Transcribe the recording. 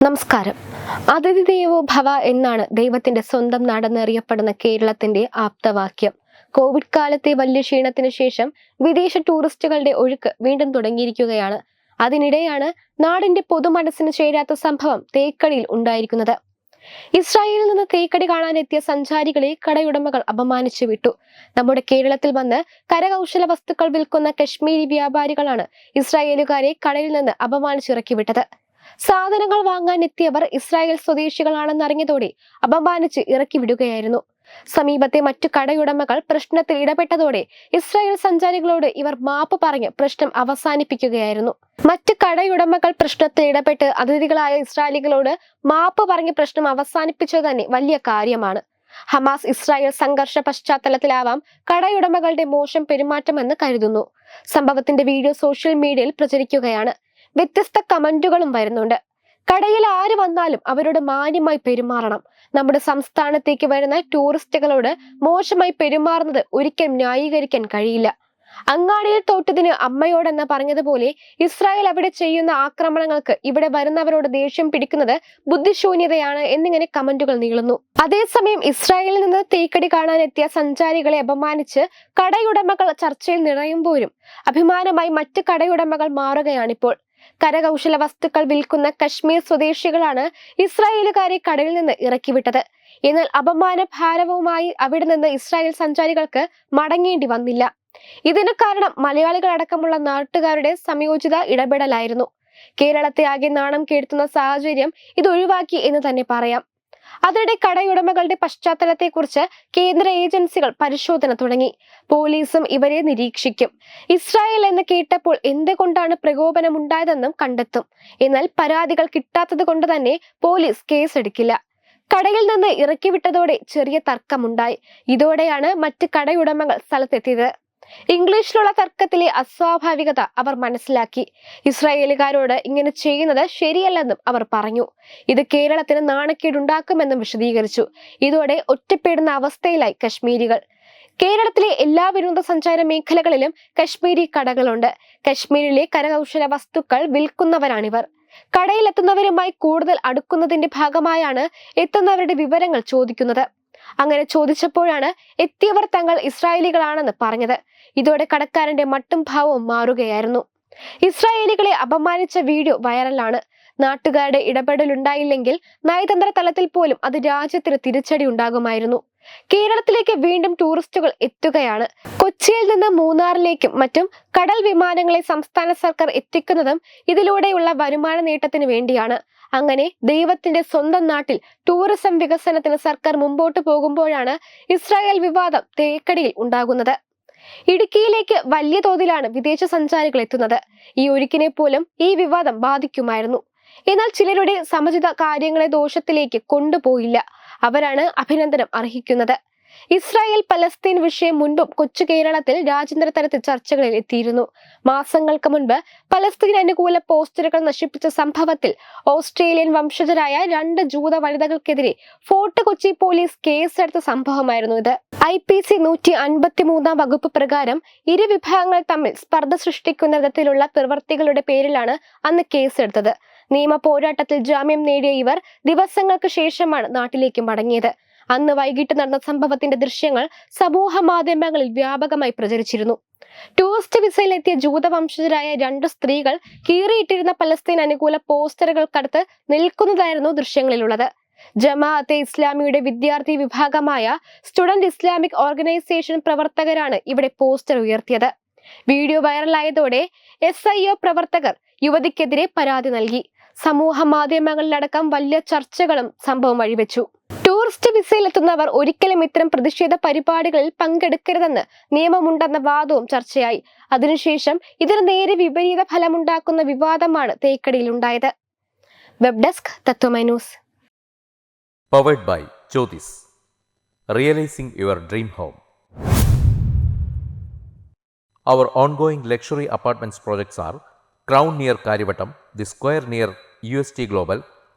നമസ്കാരം. അതിഥി ഭവ എന്നാണ് ദൈവത്തിന്റെ സ്വന്തം നാടെന്നറിയപ്പെടുന്ന കേരളത്തിന്റെ ആപ്തവാക്യം. കോവിഡ് കാലത്തെ വലിയ ക്ഷീണത്തിന് ശേഷം വിദേശ ടൂറിസ്റ്റുകളുടെ ഒഴുക്ക് വീണ്ടും തുടങ്ങിയിരിക്കുകയാണ്. അതിനിടെയാണ് നാടിന്റെ പൊതുമനസ്സിന് ചേരാത്ത സംഭവം തേക്കടിയിൽ ഉണ്ടായിരിക്കുന്നത്. ഇസ്രായേലിൽ നിന്ന് തേക്കടി കാണാനെത്തിയ സഞ്ചാരികളെ കടയുടമകൾ അപമാനിച്ചു വിട്ടു. നമ്മുടെ കേരളത്തിൽ വന്ന് കരകൗശല വസ്തുക്കൾ വിൽക്കുന്ന കശ്മീരി വ്യാപാരികളാണ് ഇസ്രായേലുകാരെ കടയിൽ നിന്ന് അപമാനിച്ചിറക്കി വിട്ടത് സാധനങ്ങൾ വാങ്ങാൻ എത്തിയവർ ഇസ്രായേൽ സ്വദേശികളാണെന്നറിഞ്ഞതോടെ അപമാനിച്ച് ഇറക്കി വിടുകയായിരുന്നു സമീപത്തെ മറ്റു കടയുടമകൾ പ്രശ്നത്തിൽ ഇടപെട്ടതോടെ ഇസ്രായേൽ സഞ്ചാരികളോട് ഇവർ മാപ്പ് പറഞ്ഞ് പ്രശ്നം അവസാനിപ്പിക്കുകയായിരുന്നു. മറ്റ് കടയുടമകൾ പ്രശ്നത്തിൽ ഇടപെട്ട് അതിഥികളായ ഇസ്രായേലികളോട് മാപ്പ് പറഞ്ഞ് പ്രശ്നം അവസാനിപ്പിച്ചത് തന്നെ വലിയ കാര്യമാണ്. ഹമാസ് ഇസ്രായേൽ സംഘർഷ പശ്ചാത്തലത്തിലാവാം കടയുടമകളുടെ മോശം പെരുമാറ്റമെന്ന് കരുതുന്നു. സംഭവത്തിന്റെ വീഡിയോ സോഷ്യൽ മീഡിയയിൽ പ്രചരിക്കുകയാണ്. വ്യത്യസ്ത കമന്റുകളും വരുന്നുണ്ട്. കടയിൽ ആര് വന്നാലും അവരോട് മാന്യമായി പെരുമാറണം. നമ്മുടെ സംസ്ഥാനത്തേക്ക് വരുന്ന ടൂറിസ്റ്റുകളോട് മോശമായി പെരുമാറുന്നത് ഒരിക്കലും ന്യായീകരിക്കാൻ കഴിയില്ല. അങ്ങാടിയിൽ തോട്ടത്തിന് അമ്മയോടെന്ന് പറഞ്ഞതുപോലെ ഇസ്രായേൽ അവിടെ ചെയ്യുന്ന ആക്രമണങ്ങൾക്ക് ഇവിടെ വരുന്നവരോട് ദേഷ്യം പിടിക്കുന്നത് ബുദ്ധിശൂന്യതയാണ് എന്നിങ്ങനെ കമന്റുകൾ നീളുന്നു. അതേസമയം ഇസ്രായേലിൽ നിന്ന് തേക്കടി കാണാനെത്തിയ സഞ്ചാരികളെ അപമാനിച്ച് കടയുടമകൾ ചർച്ചയിൽ നിറയുമ്പോഴും അഭിമാനമായി മറ്റ് കടയുടമകൾ മാറുകയാണിപ്പോൾ. കരകൗശല വസ്തുക്കൾ വിൽക്കുന്ന കശ്മീർ സ്വദേശികളാണ് ഇസ്രായേലുകാരെ കടലിൽ നിന്ന് ഇറക്കിവിട്ടത്. എന്നാൽ അപമാന ഭാരവുമായി അവിടെ നിന്ന് ഇസ്രായേൽ സഞ്ചാരികൾക്ക് മടങ്ങേണ്ടി വന്നില്ല. ഇതിന് കാരണം മലയാളികളടക്കമുള്ള നാട്ടുകാരുടെ സംയോജിത ഇടപെടലായിരുന്നു. കേരളത്തെ ആകെ നാണം കേടുത്തുന്ന സാഹചര്യം ഇത് ഒഴിവാക്കി എന്ന് തന്നെ പറയാം. അതിനിടെ കടയുടമകളുടെ പശ്ചാത്തലത്തെക്കുറിച്ച് കേന്ദ്ര ഏജൻസികൾ പരിശോധന തുടങ്ങി. പോലീസും ഇവരെ നിരീക്ഷിക്കും. ഇസ്രായേൽ എന്ന് കേട്ടപ്പോൾ എന്തുകൊണ്ടാണ് പ്രകോപനം ഉണ്ടായതെന്നും കണ്ടെത്തും. എന്നാൽ പരാതികൾ കിട്ടാത്തത് കൊണ്ട് തന്നെ പോലീസ് കേസെടുക്കില്ല. കടയിൽ നിന്ന് ഇറക്കിവിട്ടതോടെ ചെറിയ തർക്കമുണ്ടായി. ഇതോടെയാണ് മറ്റ് കടയുടമകൾ സ്ഥലത്തെത്തിയത്. ഇംഗ്ലീഷിലുള്ള തർക്കത്തിലെ അസ്വാഭാവികത അവർ മനസ്സിലാക്കി. ഇസ്രായേലുകാരോട് ഇങ്ങനെ ചെയ്യുന്നത് ശരിയല്ലെന്നും അവർ പറഞ്ഞു. ഇത് കേരളത്തിന് നാണക്കേടുണ്ടാക്കുമെന്നും വിശദീകരിച്ചു. ഇതോടെ ഒറ്റപ്പെടുന്ന അവസ്ഥയിലായി കശ്മീരികൾ. കേരളത്തിലെ എല്ലാ വിനോദസഞ്ചാര മേഖലകളിലും കശ്മീരി കടകളുണ്ട്. കശ്മീരിലെ കരകൗശല വസ്തുക്കൾ വിൽക്കുന്നവരാണിവർ. കടയിലെത്തുന്നവരുമായി കൂടുതൽ അടുക്കുന്നതിന്റെ ഭാഗമായാണ് എത്തുന്നവരുടെ വിവരങ്ങൾ ചോദിക്കുന്നത്. അങ്ങനെ ചോദിച്ചപ്പോഴാണ് എത്തിയവർ തങ്ങൾ ഇസ്രായേലികളാണെന്ന് പറഞ്ഞത്. ഇതോടെ കടക്കാരന്റെ മട്ടും ഭാവവും മാറുകയായിരുന്നു. ഇസ്രായേലികളെ അപമാനിച്ച വീഡിയോ വൈറലാണ്. നാട്ടുകാരുടെ ഇടപെടലുണ്ടായില്ലെങ്കിൽ നയതന്ത്ര തലത്തിൽ പോലും അത് രാജ്യത്തിന് തിരിച്ചടി ഉണ്ടാകുമായിരുന്നു. കേരളത്തിലേക്ക് വീണ്ടും ടൂറിസ്റ്റുകൾ എത്തുകയാണ്. കൊച്ചിയിൽ നിന്ന് മൂന്നാറിലേക്കും മറ്റും കടൽ വിമാനങ്ങളെ സംസ്ഥാന സർക്കാർ എത്തിക്കുന്നതും ഇതിലൂടെയുള്ള വരുമാന നേട്ടത്തിന് വേണ്ടിയാണ്. അങ്ങനെ ദൈവത്തിന്റെ സ്വന്തം നാട്ടിൽ ടൂറിസം വികസനത്തിന് സർക്കാർ മുമ്പോട്ട് പോകുമ്പോഴാണ് ഇസ്രായേൽ വിവാദം തേക്കടിയിൽ ഉണ്ടാകുന്നത്. ഇടുക്കിയിലേക്ക് വലിയ തോതിലാണ് വിദേശ സഞ്ചാരികൾ എത്തുന്നത്. ഈ ഒരുക്കിനെ പോലും ഈ വിവാദം ബാധിക്കുമായിരുന്നു. എന്നാൽ ചിലരുടെ സമചിത കാര്യങ്ങളെ ദോഷത്തിലേക്ക് കൊണ്ടുപോയില്ല. അവരാണ് അഭിനന്ദനം അർഹിക്കുന്നത്. ഇസ്രായേൽ പലസ്തീൻ വിഷയം മുൻപും കൊച്ചു കേരളത്തിൽ രാജ്യാന്തര തലത്തിൽ ചർച്ചകളിൽ എത്തിയിരുന്നു. മാസങ്ങൾക്ക് മുൻപ് പലസ്തീൻ അനുകൂല പോസ്റ്ററുകൾ നശിപ്പിച്ച സംഭവത്തിൽ ഓസ്ട്രേലിയൻ വംശജരായ രണ്ട് ജൂത വനിതകൾക്കെതിരെ ഫോർട്ട് കൊച്ചി പോലീസ് കേസെടുത്ത സംഭവമായിരുന്നു ഇത്. ഐ പി സി നൂറ്റി അൻപത്തി മൂന്നാം വകുപ്പ് പ്രകാരം ഇരു വിഭാഗങ്ങൾ തമ്മിൽ സ്പർദ്ധ സൃഷ്ടിക്കുന്ന വിധത്തിലുള്ള പ്രവൃത്തികളുടെ പേരിലാണ് അന്ന് കേസെടുത്തത്. നിയമ പോരാട്ടത്തിൽ ജാമ്യം നേടിയ ഇവർ ദിവസങ്ങൾക്ക് ശേഷമാണ് നാട്ടിലേക്ക് മടങ്ങിയത്. അന്ന് വൈകിട്ട് നടന്ന സംഭവത്തിന്റെ ദൃശ്യങ്ങൾ സമൂഹ മാധ്യമങ്ങളിൽ വ്യാപകമായി പ്രചരിച്ചിരുന്നു. ടൂറിസ്റ്റ് വിസയിലെത്തിയ ജൂതവംശജരായ രണ്ട് സ്ത്രീകൾ കീറിയിട്ടിരുന്ന പലസ്തീൻ അനുകൂല പോസ്റ്ററുകൾക്കടുത്ത് നിൽക്കുന്നതായിരുന്നു ദൃശ്യങ്ങളിലുള്ളത്. ജമാഅത്തെ ഇസ്ലാമിയുടെ വിദ്യാർത്ഥി വിഭാഗമായ സ്റ്റുഡന്റ് ഇസ്ലാമിക് ഓർഗനൈസേഷൻ പ്രവർത്തകരാണ് ഇവിടെ പോസ്റ്റർ ഉയർത്തിയത്. വീഡിയോ വൈറലായതോടെ എസ് ഐ ഒ പ്രവർത്തകർ യുവതിക്കെതിരെ പരാതി നൽകി. സമൂഹ മാധ്യമങ്ങളിലടക്കം വലിയ ചർച്ചകളും സംഭവം വഴിവെച്ചു. ടൂറിസ്റ്റ് വിസയിലെത്തുന്നവർ ഒരിക്കലും ഇത്തരം പ്രതിഷേധ പരിപാടികളിൽ പങ്കെടുക്കരുതെന്ന് നിയമമുണ്ടെന്ന വാദവും ചർച്ചയായി. അതിനുശേഷം ഇതിന് നേരെ വിപരീത ഫലമുണ്ടാക്കുന്ന വിവാദമാണ് തേക്കടിയിൽ ഉണ്ടായത് web desk Tatwamayi News powered by Jyothis realising your dream home our ongoing luxury apartments projects are crown near Kariavattom the square near U S T Crown